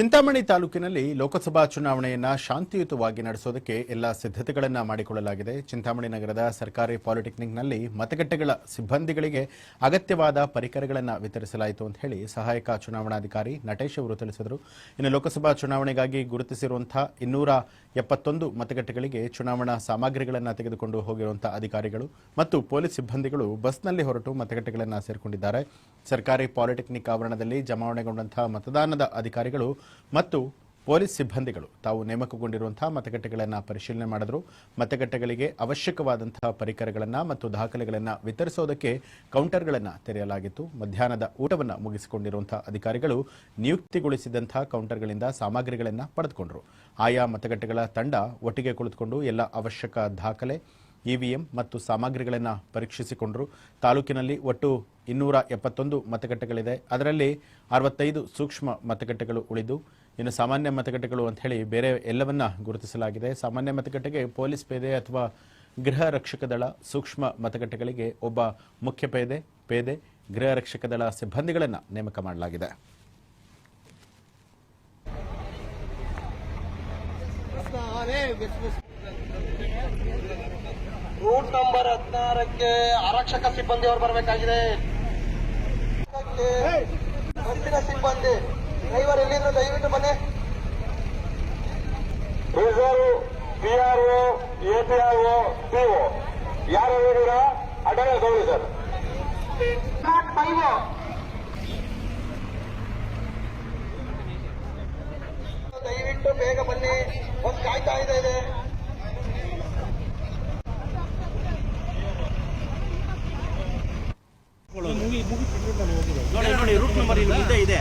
ಚಿಂತಾಮಣಿ ತಾಲೂಕಿನಲ್ಲಿ ಲೋಕಸಭಾ ಚುನಾವಣೆಯನ್ನು ಶಾಂತಿಯುತವಾಗಿ ನಡೆಸೋದಕ್ಕೆ ಎಲ್ಲ ಸಿದ್ಧತೆಗಳನ್ನು ಮಾಡಿಕೊಳ್ಳಲಾಗಿದೆ. ಚಿಂತಾಮಣಿ ನಗರದ ಸರ್ಕಾರಿ ಪಾಲಿಟೆಕ್ನಿಕ್ನಲ್ಲಿ ಮತಗಟ್ಟೆಗಳ ಸಿಬ್ಬಂದಿಗಳಿಗೆ ಅಗತ್ಯವಾದ ಪರಿಕರಗಳನ್ನು ವಿತರಿಸಲಾಯಿತು ಅಂತ ಹೇಳಿ ಸಹಾಯಕ ಚುನಾವಣಾಧಿಕಾರಿ ನಟೇಶ್ ಅವರು ತಿಳಿಸಿದರು. ಇನ್ನು ಲೋಕಸಭಾ ಚುನಾವಣೆಗಾಗಿ ಗುರುತಿಸಿರುವಂತಹ ಇನ್ನೂರ ಎಪ್ಪತ್ತೊಂದು ಮತಗಟ್ಟೆಗಳಿಗೆ ಚುನಾವಣಾ ಸಾಮಗ್ರಿಗಳನ್ನು ತೆಗೆದುಕೊಂಡು ಹೋಗಿರುವಂತಹ ಅಧಿಕಾರಿಗಳು ಮತ್ತು ಪೊಲೀಸ್ ಸಿಬ್ಬಂದಿಗಳು ಬಸ್ನಲ್ಲಿ ಹೊರಟು ಮತಗಟ್ಟೆಗಳನ್ನು ಸೇರಿಕೊಂಡಿದ್ದಾರೆ. ಸರ್ಕಾರಿ ಪಾಲಿಟೆಕ್ನಿಕ್ ಆವರಣದಲ್ಲಿ ಜಮಾವಣೆಗೊಂಡಂತಹ ಮತದಾನದ ಅಧಿಕಾರಿಗಳು ಮತ್ತು ಪೊಲೀಸ್ ಸಿಬ್ಬಂದಿಗಳು ತಾವು ನೇಮಕಗೊಂಡಿರುವಂತಹ ಮತಗಟ್ಟೆಗಳನ್ನು ಪರಿಶೀಲನೆ ಮಾಡಿದ್ರು. ಮತಗಟ್ಟೆಗಳಿಗೆ ಅವಶ್ಯಕವಾದಂತಹ ಪರಿಕರಗಳನ್ನು ಮತ್ತು ದಾಖಲೆಗಳನ್ನು ವಿತರಿಸೋದಕ್ಕೆ ಕೌಂಟರ್ಗಳನ್ನು ತೆರೆಯಲಾಗಿತ್ತು. ಮಧ್ಯಾಹ್ನದ ಊಟವನ್ನು ಮುಗಿಸಿಕೊಂಡಿರುವಂತಹ ಅಧಿಕಾರಿಗಳು ನಿಯುಕ್ತಿಗೊಳಿಸಿದಂತಹ ಕೌಂಟರ್ಗಳಿಂದ ಸಾಮಗ್ರಿಗಳನ್ನು ಪಡೆದುಕೊಂಡರು. ಆಯಾ ಮತಗಟ್ಟೆಗಳ ತಂಡ ಒಟ್ಟಿಗೆ ಕುಳಿತುಕೊಂಡು ಎಲ್ಲ ಅವಶ್ಯಕ ದಾಖಲೆ ಇವಿಎಂ ಮತ್ತು ಸಾಮಗ್ರಿಗಳನ್ನು ಪರೀಕ್ಷಿಸಿಕೊಂಡರು. ತಾಲೂಕಿನಲ್ಲಿ ಒಟ್ಟು ಇನ್ನೂರ ಎಪ್ಪತ್ತೊಂದು ಮತಗಟ್ಟೆಗಳಿದೆ. ಅದರಲ್ಲಿ ಅರವತ್ತೈದು ಸೂಕ್ಷ್ಮ ಮತಗಟ್ಟೆಗಳು ಉಳಿದು, ಇನ್ನು ಸಾಮಾನ್ಯ ಮತಗಟ್ಟೆಗಳು ಅಂತ ಹೇಳಿ ಬೇರೆ ಎಲ್ಲವನ್ನ ಗುರುತಿಸಲಾಗಿದೆ. ಸಾಮಾನ್ಯ ಮತಗಟ್ಟೆಗೆ ಪೊಲೀಸ್ ಪೇದೆ ಅಥವಾ ಗೃಹ ರಕ್ಷಕ ದಳ ಸೂಕ್ಷ್ಮ ಮತಗಟ್ಟೆಗಳಿಗೆ ಒಬ್ಬ ಮುಖ್ಯ ಪೇದೆ ಪೇದೆ, ಗೃಹ ರಕ್ಷಕ ದಳ ಸಿಬ್ಬಂದಿಗಳನ್ನು ನೇಮಕ ಮಾಡಲಾಗಿದೆ. ರೂಟ್ ನಂಬರ್ ಹದಿನಾರಕ್ಕೆ ಆರಕ್ಷಕ ಸಿಬ್ಬಂದಿ ಅವರು ಬರಬೇಕಾಗಿದೆ. ಬಸ್ಸಿನ ಸಿಬ್ಬಂದಿ ಡ್ರೈವರ್ ಎಲ್ಲಿದ್ರು ದಯವಿಟ್ಟು ಬನ್ನಿ. ರಿಸರ್ವ್ ಪಿಆರ್ಒ ಎಪಿಆರ್ಒ ಪಿಒ ಯಾರು ಹೇಳಿದ್ರ ಅಡಲ ಗೌರಿ ಸರ್. ದಯವಿಟ್ಟು ಬೇಗ ಬನ್ನಿ. ಒಂದು ಕಾಯ್ತಾ ಇದೆ. ಇದೆ ನೋಡಿ ನೋಡಿ ರೂಟ್ ನಂಬರ್ ಇಲ್ಲಿ ಮುಂದೆ ಇದೆ.